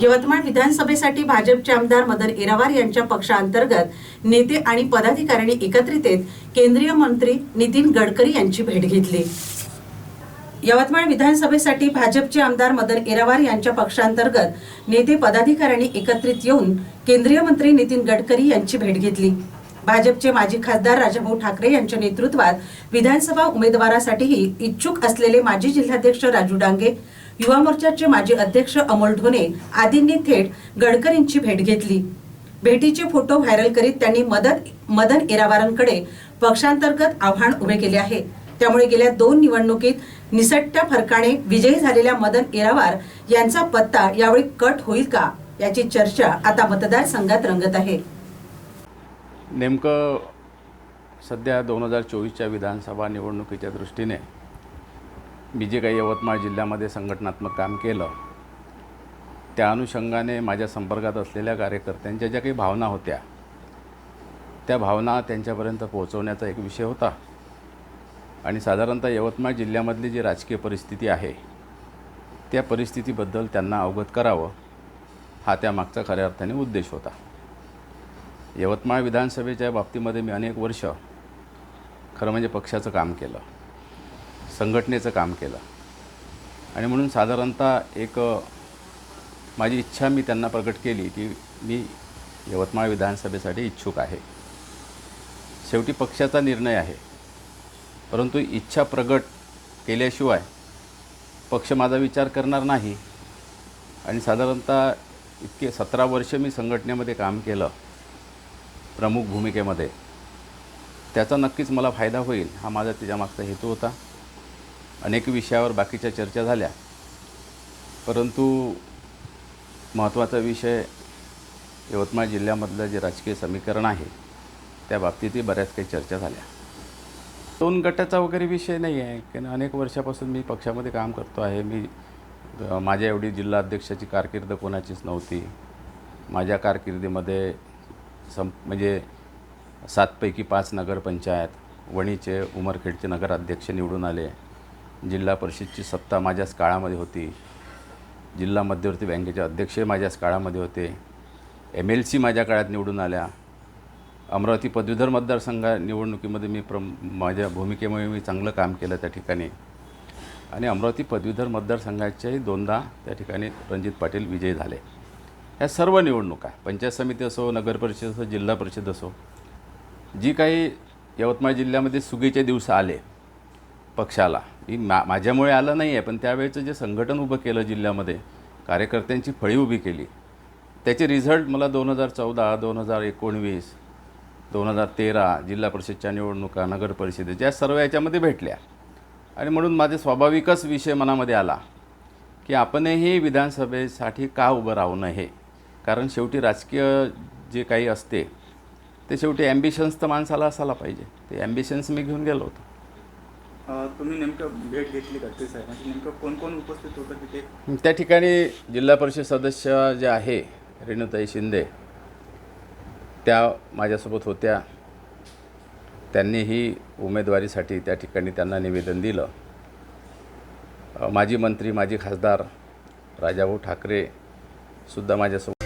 यवतमाळ विधानसभेसाठी भाजपचे आमदार मदन येरावार यांच्या पक्षांतर्गत नेते आणि पदाधिकाऱ्यांनी एकत्रित येत केंद्रीय मंत्री नितीन गडकरी यांची भेट घेतली. यवतमाळ विधानसभेसाठी भाजपचे आमदार मदन येरावार यांच्या पक्षांतर्गत नेते पदाधिकाऱ्यांनी एकत्रित येऊन केंद्रीय मंत्री नितीन गडकरी यांची भेट घेतली. भाजपचे माजी खासदार राजाभाऊ ठाकरे यांच्या नेतृत्वात विधानसभा उमेदवारासाठीही इच्छुक असलेले माजी जिल्हाध्यक्ष राजू डांगे युवा मोर्चाचे माजी अध्यक्ष अमोल ढोणे आदींनी थेट गडकरींची भेट घेतली. भेटीचे फोटो व्हायरल करीत त्यांनी मदन मदन येरावारांकडे पक्षांतर्गत आव्हान उभे केले आहे. त्यामुळे गेल्या दोन निवडणुकीत निसटत्या फरकाने विजयी झालेल्या मदन येरावार यांचा पत्ता यावेळी कट होईल का याची चर्चा आता मतदारसंघात रंगत आहे. नेमकं सध्या दोन हजार चोवीसच्या विधानसभा निवडणुकीच्या दृष्टीने मी जे काही यवतमाळ जिल्ह्यामध्ये संघटनात्मक काम केलं त्या अनुषंगाने माझ्या संपर्कात असलेल्या कार्यकर्त्यांच्या ज्या काही भावना होत्या त्या भावना त्यांच्यापर्यंत पोहोचवण्याचा एक विषय होता. आणि साधारणतः यवतमाळ जिल्ह्यामधली जी राजकीय परिस्थिती आहे त्या परिस्थितीबद्दल त्यांना अवगत करावं हा त्यामागचा खऱ्या अर्थाने उद्देश होता. यवतमाळ विधानसभेच्या बाबतीमध्ये मी अनेक वर्ष खरं म्हणजे पक्षाचं काम केलं संघटनेचं काम केलं. आणि म्हणून साधारणतः एक माझी इच्छा मी त्यांना प्रकट केली की मी यवतमाळ विधानसभेसाठी इच्छुक आहे. शेवटी पक्षाचा निर्णय आहे. परंतु इच्छा प्रगट केल्याशिवाय पक्ष माझा विचार करणार नाही. आणि साधारणतः इतके सतरा वर्ष मी संघटनेमध्ये काम केलं. प्रमुख भूमिकेमध्ये. त्याचा नक्कीच मला फायदा होईल हा माझा त्याच्यामागचा हेतू होता. अनेक विषयावर बाकीच्या चर्चा झाल्या. परंतु महत्त्वाचा विषय यवतमाळ जिल्ह्यामधलं जे राजकीय समीकरण आहे त्या बाबतीतही बऱ्याच काही चर्चा झाल्या. दोन गटाचा वगैरे विषय नाही आहे कारण अनेक वर्षापासून मी पक्षामध्ये काम करतो आहे. मी माझ्या एवढी जिल्हा अध्यक्षाची कारकीर्द कोणाचीच नव्हती. माझ्या कारकिर्दीमध्ये सं म्हणजे सातपैकी पाच नगरपंचायत वणीचे उमरखेडचे नगराध्यक्ष निवडून आले. जिल्हा परिषदची सत्ता माझ्याच काळामध्ये होती. जिल्हा मध्यवर्ती बँकेचे अध्यक्षही माझ्याच काळामध्ये होते. एम एल सी माझ्या काळात निवडून आल्या. अमरावती पदवीधर मतदारसंघा निवडणुकीमध्ये मी प्र माझ्या भूमिकेमुळे मी चांगलं काम केलं त्या ठिकाणी. आणि अमरावती पदवीधर मतदारसंघाच्याही दोनदा त्या ठिकाणी रणजित पाटील विजयी झाले. ह्या सर्व निवडणुका पंचायत समिती असो नगर परिषद असो जिल्हा परिषद असो. जी काही यवतमाळ जिल्ह्यामध्ये सुगीचे दिवस आले पक्षाला मी मा माझ्यामुळे आलं नाही आहे पण त्यावेळेचं जे संघटन उभं केलं जिल्ह्यामध्ये कार्यकर्त्यांची फळी उभी केली. त्याचे रिझल्ट मला दोन हजार चौदा दोन हजार एकोणवीस दोन हजार तेरा जिल्हा परिषदच्या निवडणुका नगर परिषदेच्या या सर्व याच्यामध्ये भेटल्या. आणि म्हणून माझे स्वाभाविकच विषय मनामध्ये आला की आपणही विधानसभेसाठी का उभं राहू नये? कारण शेवटी राजकीय जे काही असते ते शेवटी ॲम्बिशन्स तर माणसाला असायला पाहिजे. ते ॲम्बिशन्स मी घेऊन गेलो होतो. तुम्ही नेमकं भेट घेतली गडकरी साहेबांची? नेमकं कोण कोण उपस्थित होतं तिथे? त्या ठिकाणी जिल्हा परिषद सदस्य जे आहे रेणुताई शिंदे त्या माझ्यासोबत होत्या. त्यांनीही उमेदवारीसाठी त्या ठिकाणी त्यांना निवेदन दिलं. माजी मंत्री माजी खासदार राजाभाऊ ठाकरे सुद्धा माझ्यासोबत